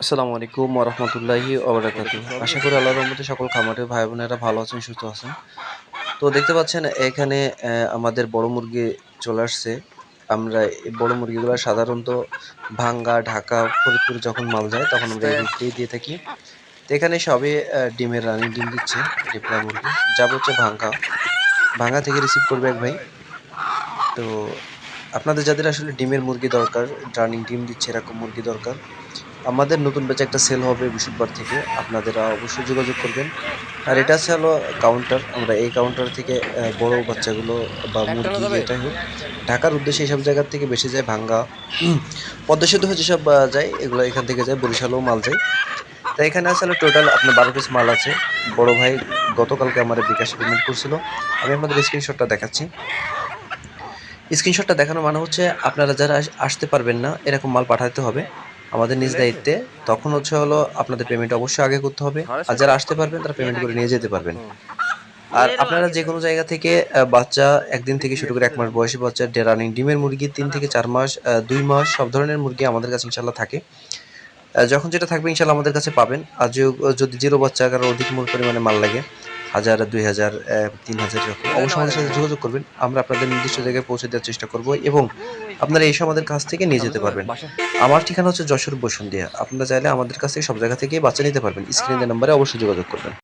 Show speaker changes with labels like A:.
A: আসসালামু আলাইকুম ওরহমতুল্লাহি ওবরাকাতু আশা করি আল্লাহর রহমতে সকল খামারের ভাই বোনেরা ভালো আছেন, সুস্থ আছেন। তো দেখতে পাচ্ছেন, এখানে আমাদের বড় মুরগি চলে আসছে। আমরা বড় মুরগিগুলো সাধারণত ভাঙ্গা, ঢাকা, ফরিদপুর যখন মাল যায়, তখন আমরা এই দিয়ে থাকি। তো এখানে সবে ডিমের রানিং ডিম দিচ্ছে ডিপলা মুরগি। যাব হচ্ছে ভাঙ্গা। ভাঙ্গা থেকে রিসিভ করবে এক ভাই। তো আপনাদের যাদের আসলে ডিমের মুরগি দরকার রানিং ডিম দিচ্ছে, এরকম মুরগি দরকার আমাদের নতুন ব্যাচে একটা সেল হবে বৃহস্পতিবার থেকে। আপনাদের অবশ্যই যোগাযোগ করবেন। আর এটা আছে হলো কাউন্টার আমরা এই কাউন্টার থেকে বড় বাচ্চাগুলো বা মুরগি যেটাই হোক ঢাকার উদ্দেশ্যে এইসব জায়গার থেকে বেশি যায় ভাঙ্গা। পদ্মা সেতু হয়ে যেসব যায় এগুলো এখান থেকে যায় বরিশালেও মাল যায়। তো এখানে আসলে টোটাল আপনার বারো পিস মাল আছে। বড় ভাই গতকালকে আমার বিকাশ পেমেন্ট করছিল। আমি আপনাদের স্ক্রিনশটটা দেখাচ্ছি। স্ক্রিনশটটা দেখানো মানে হচ্ছে আপনারা যারা আসতে পারবেন না এরকম মাল পাঠাতে হবে। আমাদের নিজ দায়িত্বে। তখন হচ্ছে হলো আপনাদের পেমেন্ট অবশ্যই আগে করতে হবে। আর যারা আসতে পারবেন, তারা পেমেন্ট করে নিয়ে যেতে পারবেন। আর আপনারা যে কোনো জায়গা থেকে বাচ্চা একদিন থেকে শুরু করে এক মাস বয়সী বাচ্চা ডেরানিং ডিমের মুরগি, তিন থেকে চার মাস দুই মাস, সব ধরনের মুরগি আমাদের কাছে ইনশাল্লাহ থাকে। যখন যেটা থাকবে ইনশাল্লাহ আমাদের কাছে পাবেন। আর যদি জিরো বাচ্চা কারও অধিক মূল পরিমাণে মাল লাগে হাজার, দুই হাজার তিন হাজার এরকম। অবশ্যই আমাদের সাথে যোগাযোগ করবেন। আমরা আপনাদের নির্দিষ্ট জায়গায় পৌঁছে দেওয়ার চেষ্টা করব এবং আপনারা এসে আমাদের কাছ থেকে নিয়ে যেতে পারবেন। আমার ঠিকানা হচ্ছে যশোর বসুন্ধিয়া। আপনারা চাইলে আমাদের কাছ থেকে সব জায়গা থেকেই বাচ্চা নিতে পারবেন। স্ক্রিনের নাম্বারে অবশ্যই যোগাযোগ করবেন।